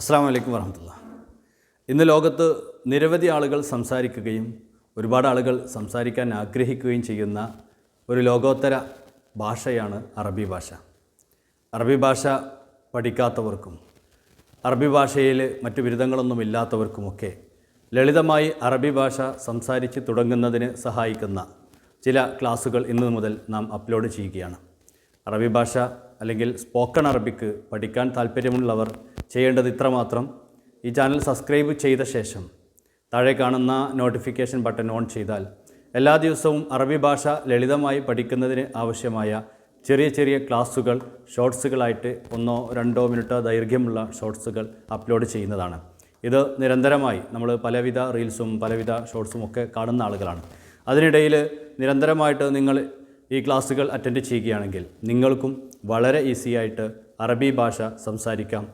അസ്സാം വലൈക്കും വരഹമുല്ല ഇന്ന് ലോകത്ത് നിരവധി ആളുകൾ സംസാരിക്കുകയും ഒരുപാട് ആളുകൾ സംസാരിക്കാൻ ആഗ്രഹിക്കുകയും ചെയ്യുന്ന ഒരു ലോകോത്തര ഭാഷയാണ് അറബി ഭാഷ. അറബി ഭാഷ പഠിക്കാത്തവർക്കും അറബി ഭാഷയിൽ മറ്റു ബിരുദങ്ങളൊന്നും ഇല്ലാത്തവർക്കുമൊക്കെ ലളിതമായി അറബി ഭാഷ സംസാരിച്ച് തുടങ്ങുന്നതിന് സഹായിക്കുന്ന ചില ക്ലാസ്സുകൾ ഇന്നു മുതൽ നാം അപ്ലോഡ് ചെയ്യുകയാണ്. അറബി ഭാഷ അല്ലെങ്കിൽ സ്പോക്കൺ അറബിക്ക് പഠിക്കാൻ താല്പര്യമുള്ളവർ ചെയ്യേണ്ടത് ഇത്രമാത്രം. ഈ ചാനൽ സബ്സ്ക്രൈബ് ചെയ്ത ശേഷം താഴെ കാണുന്ന നോട്ടിഫിക്കേഷൻ ബട്ടൺ ഓൺ ചെയ്താൽ എല്ലാ ദിവസവും അറബി ഭാഷ ലളിതമായി പഠിക്കുന്നതിന് ആവശ്യമായ ചെറിയ ചെറിയ ക്ലാസ്സുകൾ ഷോർട്സുകളായിട്ട് ഒന്നോ രണ്ടോ മിനിറ്റോ ദൈർഘ്യമുള്ള ഷോർട്സുകൾ അപ്ലോഡ് ചെയ്യുന്നതാണ്. ഇത് നിരന്തരമായി നമ്മൾ പലവിധ റീൽസും പലവിധ ഷോർട്സും ഒക്കെ കാണുന്ന ആളുകളാണ്. അതിനിടയിൽ നിരന്തരമായിട്ട് നിങ്ങൾ ഈ ക്ലാസ്സുകൾ അറ്റൻഡ് ചെയ്യുകയാണെങ്കിൽ നിങ്ങൾക്കും വളരെ ഈസിയായിട്ട് അറബി ഭാഷ സംസാരിക്കാം.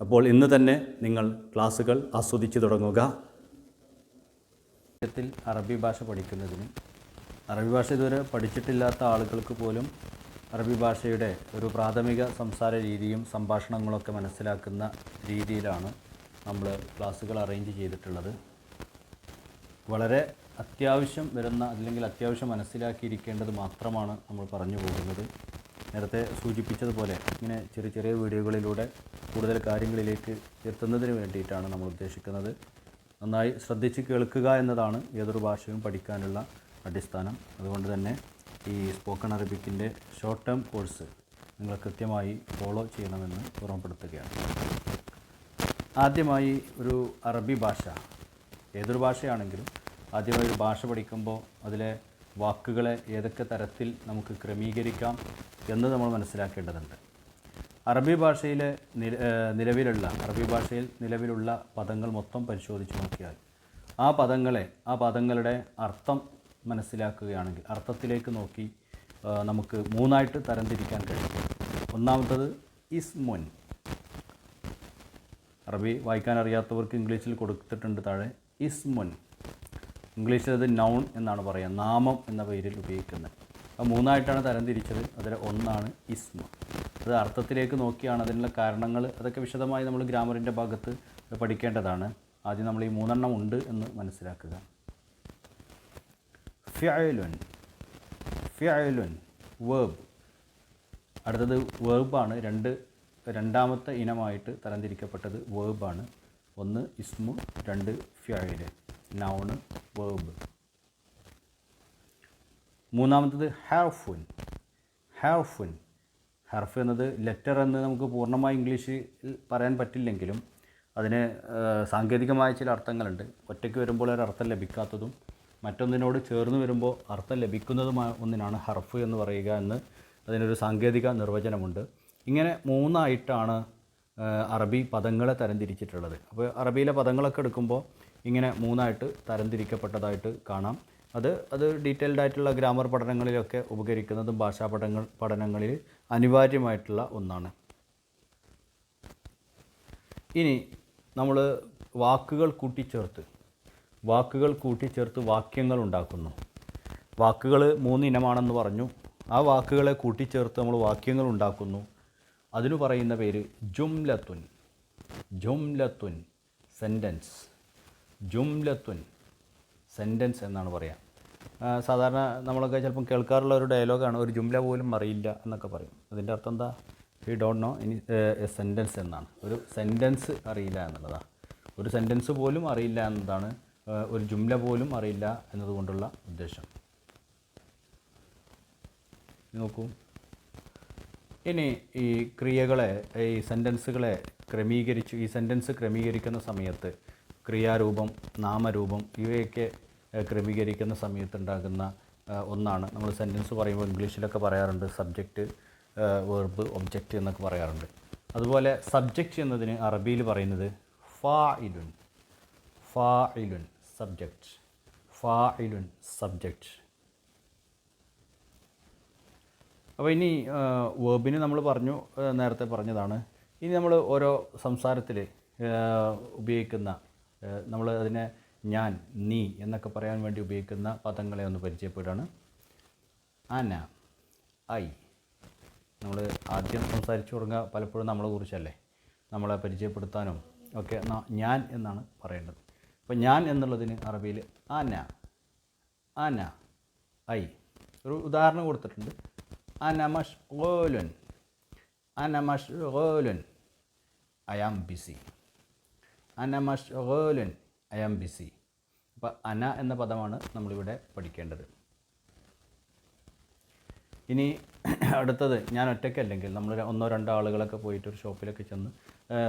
അപ്പോൾ ഇന്ന് തന്നെ നിങ്ങൾ ക്ലാസ്സുകൾ ആസ്വദിച്ചു തുടങ്ങുക. ത്തിൽ അറബി ഭാഷ പഠിക്കുന്നതിന് അറബി ഭാഷ ഇതുവരെ പഠിച്ചിട്ടില്ലാത്ത ആളുകൾക്ക് പോലും അറബി ഭാഷയുടെ ഒരു പ്രാഥമിക സംസാര രീതിയും സംഭാഷണങ്ങളൊക്കെ മനസ്സിലാക്കുന്ന രീതിയിലാണ് നമ്മൾ ക്ലാസ്സുകൾ അറേഞ്ച് ചെയ്തിട്ടുള്ളത്. വളരെ അത്യാവശ്യം വരുന്ന അല്ലെങ്കിൽ അത്യാവശ്യം മനസ്സിലാക്കിയിരിക്കേണ്ടത് മാത്രമാണ് നമ്മൾ പറഞ്ഞു പോകുന്നത്. നേരത്തെ സൂചിപ്പിച്ചതുപോലെ ഇങ്ങനെ ചെറിയ ചെറിയ വീഡിയോകളിലൂടെ കൂടുതൽ കാര്യങ്ങളിലേക്ക് എത്തുന്നതിന് വേണ്ടിയിട്ടാണ് നമ്മൾ ഉദ്ദേശിക്കുന്നത്. നന്നായി ശ്രദ്ധിച്ച് കേൾക്കുക എന്നതാണ് ഏതൊരു ഭാഷയും പഠിക്കാനുള്ള അടിസ്ഥാനം. അതുകൊണ്ട് തന്നെ ഈ സ്പോക്കൺ അറബിക്കിന്റെ ഷോർട്ട് ടേം കോഴ്സ് നിങ്ങൾ കൃത്യമായി ഫോളോ ചെയ്യണമെന്ന് ഓർമ്മപ്പെടുത്തുകയാണ്. ആദ്യമായി ഒരു അറബി ഭാഷ. ഏതൊരു ഭാഷയാണെങ്കിലും ആദ്യമായി ഒരു ഭാഷ പഠിക്കുമ്പോൾ അതിലെ വാക്കുകളെ ഏതൊക്കെ തരത്തിൽ നമുക്ക് ക്രമീകരിക്കാം എന്ന് നമ്മൾ മനസ്സിലാക്കേണ്ടതുണ്ട്. അറബി ഭാഷയിലെ നിലവിലുള്ള അറബി ഭാഷയിൽ നിലവിലുള്ള പദങ്ങൾ മൊത്തം പരിശോധിച്ച് നോക്കിയാൽ ആ പദങ്ങളെ ആ പദങ്ങളുടെ അർത്ഥം മനസ്സിലാക്കുകയാണെങ്കിൽ അർത്ഥത്തിലേക്ക് നോക്കി നമുക്ക് മൂന്നായിട്ട് തരംതിരിക്കാൻ കഴിയും. ഒന്നാമത്തത് ഇസ്മുൻ അറബി വായിക്കാൻ അറിയാത്തവർക്ക് ഇംഗ്ലീഷിൽ കൊടുത്തിട്ടുണ്ട് താഴെ ഇസ്മുൻ ഇംഗ്ലീഷിൽ അത് നൗൺ എന്നാണ് പറയുക നാമം എന്ന പേരിൽ ഉപയോഗിക്കുന്നത്. അപ്പോൾ മൂന്നായിട്ടാണ് തരംതിരിച്ചത് അതിൽ ഒന്നാണ് ഇസ്മ അത് അർത്ഥത്തിലേക്ക് നോക്കിയാണ് അതിനുള്ള കാരണങ്ങൾ. അതൊക്കെ വിശദമായി നമ്മൾ ഗ്രാമറിന്റെ ഭാഗത്ത് പഠിക്കേണ്ടതാണ്. ആദ്യം നമ്മൾ ഈ മൂന്നെണ്ണം ഉണ്ട് എന്ന് മനസ്സിലാക്കുക. ഫിയലുൻ ഫിയലുൻ വേബ് അടുത്തത് വേർബാണ് രണ്ട് രണ്ടാമത്തെ ഇനമായിട്ട് തരംതിരിക്കപ്പെട്ടത് വേർബാണ് ഒന്ന് ഇസ്മു രണ്ട് ഫ്യയിൽ നൗണ് വേർബ് മൂന്നാമത്തത് ഹാഫുൻ ഹാഫുൻ ഹർഫ് എന്നത് ലെറ്റർ എന്ന് നമുക്ക് പൂർണമായി ഇംഗ്ലീഷിൽ പറയാൻ പറ്റില്ലെങ്കിലും അതിന് സാങ്കേതികമായ ചില അർത്ഥങ്ങളുണ്ട്. ഒറ്റയ്ക്ക് വരുമ്പോൾ ഒരു അർത്ഥം ലഭിക്കാത്തതും മറ്റൊന്നിനോട് ചേർന്ന് വരുമ്പോൾ അർത്ഥം ലഭിക്കുന്നതുമായ ഒന്നിനാണ് ഹർഫ് എന്ന് പറയുക എന്ന് അതിനൊരു സാങ്കേതിക നിർവചനമുണ്ട്. ഇങ്ങനെ മൂന്നായിട്ടാണ് അറബി പദങ്ങളെ തരംതിരിച്ചിട്ടുള്ളത്. അപ്പോൾ അറബിയിലെ പദങ്ങളൊക്കെ എടുക്കുമ്പോൾ ഇങ്ങനെ മൂന്നായിട്ട് തരംതിരിക്കപ്പെട്ടതായിട്ട് കാണാം. അത് അത് ഡീറ്റെയിൽഡ് ആയിട്ടുള്ള ഗ്രാമർ പഠനങ്ങളിലൊക്കെ ഉപകരിക്കുന്നതും ഭാഷാ പഠനങ്ങൾ പഠനങ്ങളിൽ അനിവാര്യമായിട്ടുള്ള ഒന്നാണ്. ഇനി നമ്മൾ വാക്കുകൾ കൂട്ടിച്ചേർത്ത് വാക്കുകൾ കൂട്ടിച്ചേർത്ത് വാക്യങ്ങൾ ഉണ്ടാക്കുന്നു. വാക്കുകൾ മൂന്നിനമാണെന്ന് പറഞ്ഞു. ആ വാക്കുകളെ കൂട്ടിച്ചേർത്ത് നമ്മൾ വാക്യങ്ങൾ ഉണ്ടാക്കുന്നു. അതിനു പറയുന്ന പേര് ജുംലത്തുൻ ജുംലത്തുൻ സെന്റൻസ് ജുംലത്തുൻ സെന്റൻസ് എന്നാണ് പറയുക സാധാരണ നമ്മളൊക്കെ ചിലപ്പം കേൾക്കാറുള്ള ഒരു ഡയലോഗാണ് ഒരു ജുംല പോലും അറിയില്ല എന്നൊക്കെ പറയും. അതിന്റെ അർത്ഥം എന്താ? We don't know any sentence എന്നാണ്. ഒരു സെന്റൻസ് അറിയില്ല എന്നുള്ളതാണ് ഒരു സെന്റൻസ് പോലും അറിയില്ല എന്നതാണ് ഒരു ജുംല പോലും അറിയില്ല എന്നതുകൊണ്ടുള്ള ഉദ്ദേശം. നോക്കൂ. ഇനി ഈ ക്രിയകളെ ഈ സെന്റൻസുകളെ ക്രമീകരിച്ചു ഈ സെന്റൻസ് ക്രമീകരിക്കുന്ന സമയത്ത് ക്രിയാരൂപം നാമരൂപം ഇവയൊക്കെ ക്രമീകരിക്കുന്ന സമയത്തുണ്ടാകുന്ന ഒന്നാണ്. നമ്മൾ സെന്റൻസ് പറയുമ്പോൾ ഇംഗ്ലീഷിലൊക്കെ പറയാറുണ്ട് സബ്ജക്റ്റ് വെർബ് ഒബ്ജക്റ്റ് എന്നൊക്കെ പറയാറുണ്ട്. അതുപോലെ സബ്ജക്റ്റ് എന്നതിന് അറബിയിൽ പറയുന്നത് ഫാ ഇലുൻ ഫാ ഇലുൻ സബ്ജക്റ്റ് ഫാ ഇലുൻ സബ്ജക്റ്റ് അപ്പോൾ ഇനി വേബിന് നമ്മൾ പറഞ്ഞു നേരത്തെ പറഞ്ഞതാണ്. ഇനി നമ്മൾ ഓരോ സംസാരത്തിൽ ഉപയോഗിക്കുന്ന നമ്മൾ അതിനെ ഞാൻ നീ എന്നൊക്കെ പറയാൻ വേണ്ടി ഉപയോഗിക്കുന്ന പദങ്ങളെ ഒന്ന് പരിചയപ്പെടുകയാണ് അന ഐ. നമ്മൾ ആദ്യം സംസാരിച്ചു തുടങ്ങുക പലപ്പോഴും നമ്മളെ കുറിച്ചല്ലേ? നമ്മളെ പരിചയപ്പെടുത്താനും ഒക്കെ ഞാൻ എന്നാണ് പറയേണ്ടത്. അപ്പോൾ ഞാൻ എന്നുള്ളതിന് അറബിയിൽ അന അന ഐ. ഒരു ഉദാഹരണം കൊടുത്തിട്ടുണ്ട്. അന മഷ് ഗോലുൻ അന ഐ ആം ബിസി. അന മഷ് ഗോലുൻ ഐ ആം ബിസി അപ്പോൾ അന എന്ന പദമാണ് നമ്മളിവിടെ പഠിക്കേണ്ടത്. ഇനി അടുത്തത് ഞാൻ ഒറ്റയ്ക്കല്ലെങ്കിൽ നമ്മൾ ഒന്നോ രണ്ടോ ആളുകളൊക്കെ പോയിട്ട് ഒരു ഷോപ്പിലൊക്കെ ചെന്ന്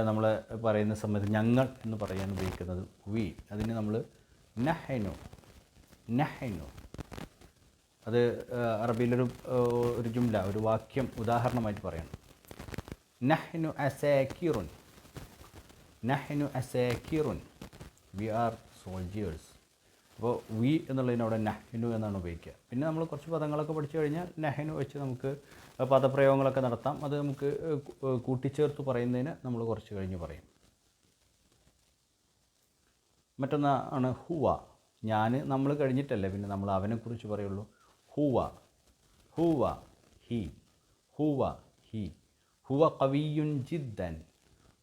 നമ്മൾ പറയുന്ന സമയത്ത് ഞങ്ങൾ എന്ന് പറയാൻ ഉപയോഗിക്കുന്നത് വി. അതിന് നമ്മൾ നഹൈനു നഹൈനു. അത് അറബിയിലൊരു ഒരു ജുംല ഒരു വാക്യം ഉദാഹരണമായിട്ട് പറയണം. നഹ്നു അസാക്കിറുൻ. നഹ്നു അസാക്കിറുൻ വി ആർ സോൾജിയേഴ്സ് അപ്പോൾ വി എന്നുള്ളതിനവിടെ നഹ്നു എന്നാണ് ഉപയോഗിക്കുക. പിന്നെ നമ്മൾ കുറച്ച് പദങ്ങളൊക്കെ പഠിച്ചു കഴിഞ്ഞാൽ നഹ്നു വെച്ച് നമുക്ക് പദപ്രയോഗങ്ങളൊക്കെ നടത്താം. അത് നമുക്ക് കൂട്ടിച്ചേർത്ത് പറയുന്നതിന് നമ്മൾ കുറച്ച് കഴിഞ്ഞ് പറയും. മറ്റൊന്ന് ആണ് ഹുവ. ഞാൻ നമ്മൾ കഴിഞ്ഞിട്ടല്ലേ പിന്നെ നമ്മൾ അവനെക്കുറിച്ച് പറയുള്ളൂ. ഹുവ. ഹുവ ഹി. Hua he. ഹുവ കവിയുൻ ജിദ്ദൻ.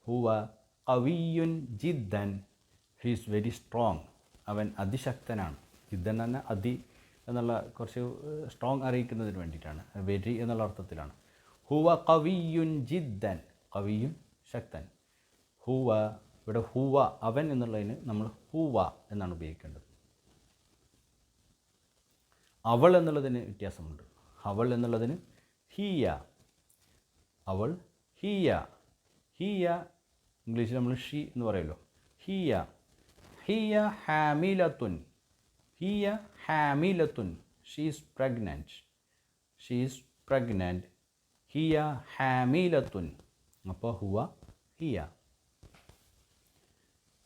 ഹുവ കവിയുൻ ജിദ്ദൻ. ഹീസ് വെരി സ്ട്രോങ് അവൻ അതിശക്തനാണ്. ജിദ്ദൻ തന്നെ അതി എന്നുള്ള കുറച്ച് സ്ട്രോങ് അറിയിക്കുന്നതിന് വേണ്ടിയിട്ടാണ്. വെരി എന്നുള്ള അർത്ഥത്തിലാണ്. ഹുവ കവിയുൻ ജിദ്ദൻ. കവിയും ശക്തൻ. ഹുവ ഇവിടെ ഹുവ അവൻ എന്നുള്ളതിന് നമ്മൾ ഹുവ എന്നാണ് ഉപയോഗിക്കേണ്ടത്. അവൾ എന്നുള്ളതിന് വ്യത്യാസമുണ്ട്. അവൾ എന്നുള്ളതിന് ഹീയ. അവൾ ഹീയ. ഹീയ ഇംഗ്ലീഷിൽ നമ്മൾ ഷീ എന്ന് പറയുമല്ലോ. ഹിയ ഹിയ ഹാമിലത്തുൻ ഹിയ ഹാമിലത്തുൻ. ഷീസ് പ്രഗ്നന്റ് ഷീസ് പ്രഗ്നന്റ് ഹിയ ഹാമിലത്തുൻ. അപ്പോൾ ഹുവ ഹിയ.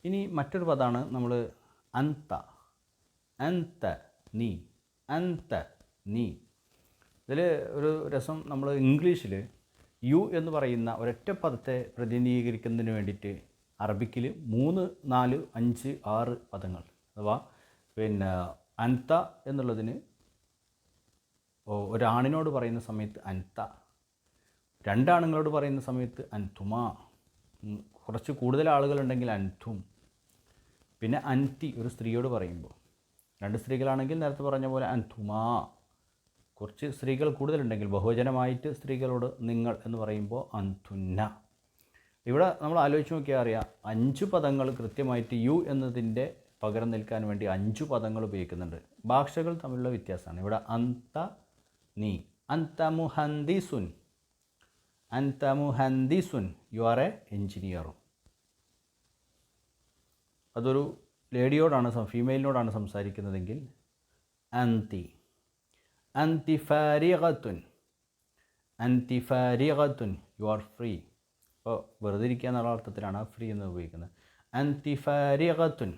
ഇനി മറ്റൊരു പദമാണ് നമ്മൾ അന്ത. അന്ത നീ. അന്ത നീ. ഇതിൽ ഒരു രസം നമ്മൾ ഇംഗ്ലീഷിൽ യു എന്ന് പറയുന്ന ഒരൊറ്റ പദത്തെ പ്രതിനിധീകരിക്കുന്നതിന് വേണ്ടിയിട്ട് അറബിക്കിൽ മൂന്ന് നാല് അഞ്ച് ആറ് പദങ്ങൾ. അഥവാ പിന്നെ അൻത എന്നുള്ളതിന് ഒരാണിനോട് പറയുന്ന സമയത്ത് അൻത രണ്ടാണുങ്ങളോട് പറയുന്ന സമയത്ത് അൻതുമ കുറച്ച് കൂടുതൽ ആളുകളുണ്ടെങ്കിൽ അൻതും. പിന്നെ അൻതി ഒരു സ്ത്രീയോട് പറയുമ്പോൾ രണ്ട് സ്ത്രീകളാണെങ്കിൽ നേരത്തെ പറഞ്ഞ പോലെ അൻതുമാ. കുറച്ച് സ്ത്രീകൾ കൂടുതലുണ്ടെങ്കിൽ ബഹുജനമായിട്ട് സ്ത്രീകളോട് നിങ്ങൾ എന്ന് പറയുമ്പോൾ അന്തുന്ന. ഇവിടെ നമ്മൾ ആലോചിച്ച് നോക്കിയാൽ അറിയാം അഞ്ച് പദങ്ങൾ കൃത്യമായിട്ട് യു എന്നതിന്റെ പകരം നിൽക്കാൻ വേണ്ടി അഞ്ച് പദങ്ങൾ ഉപയോഗിക്കുന്നുണ്ട്. ഭാഷകൾ തമ്മിലുള്ള വ്യത്യാസമാണ്. ഇവിടെ അന്ത നീ. അന്ത മുഹന്ദിസുൻ അന്ത മുഹന്ദിസുൻ യു ആർ എ എഞ്ചിനീയറും അതൊരു ലേഡിയോടാണ് ഫീമെയിലിനോടാണ് സംസാരിക്കുന്നതെങ്കിൽ അന്തി. അന്തി ഫാരിഗത്തുൻ അന്തി ഫാരിഗത്തുൻ യു ആർ ഫ്രീ ഇപ്പോൾ വെറുതെ ഇരിക്കുക എന്നുള്ള അർത്ഥത്തിലാണ് ഫ്രീ എന്ന് ഉപയോഗിക്കുന്നത്. അന്തി ഫാരിഗത്തുൻ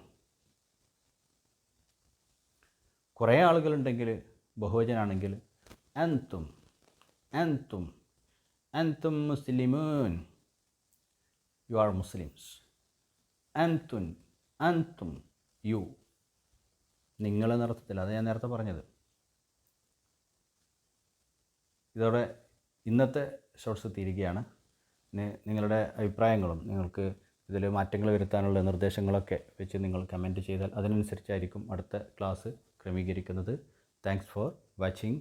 കുറേ ആളുകളുണ്ടെങ്കിൽ ബഹുവചനാണെങ്കിൽ അൻതും അൻതും അൻതും മുസ്ലിമൂൻ. യു ആർ മുസ്ലിംസ് അൻതുൻ അൻതും യു നിങ്ങൾ എന്നർത്ഥത്തിൽ അത് ഞാൻ നേരത്തെ പറഞ്ഞത്. ഇതോടെ ഇന്നത്തെ ഷോർട്സ് ഇനി നിങ്ങളുടെ അഭിപ്രായങ്ങളും നിങ്ങൾക്ക് ഇതിൽ മാറ്റങ്ങൾ വരുത്താനുള്ള നിർദ്ദേശങ്ങളൊക്കെ വെച്ച് നിങ്ങൾ കമന്റ് ചെയ്താൽ അതിനനുസരിച്ചായിരിക്കും അടുത്ത ക്ലാസ് ക്രമീകരിക്കുന്നത്. Thanks for watching.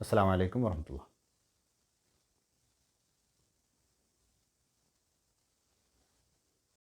അസ്സാം വലൈക്കും വർഹമത്തുള്ള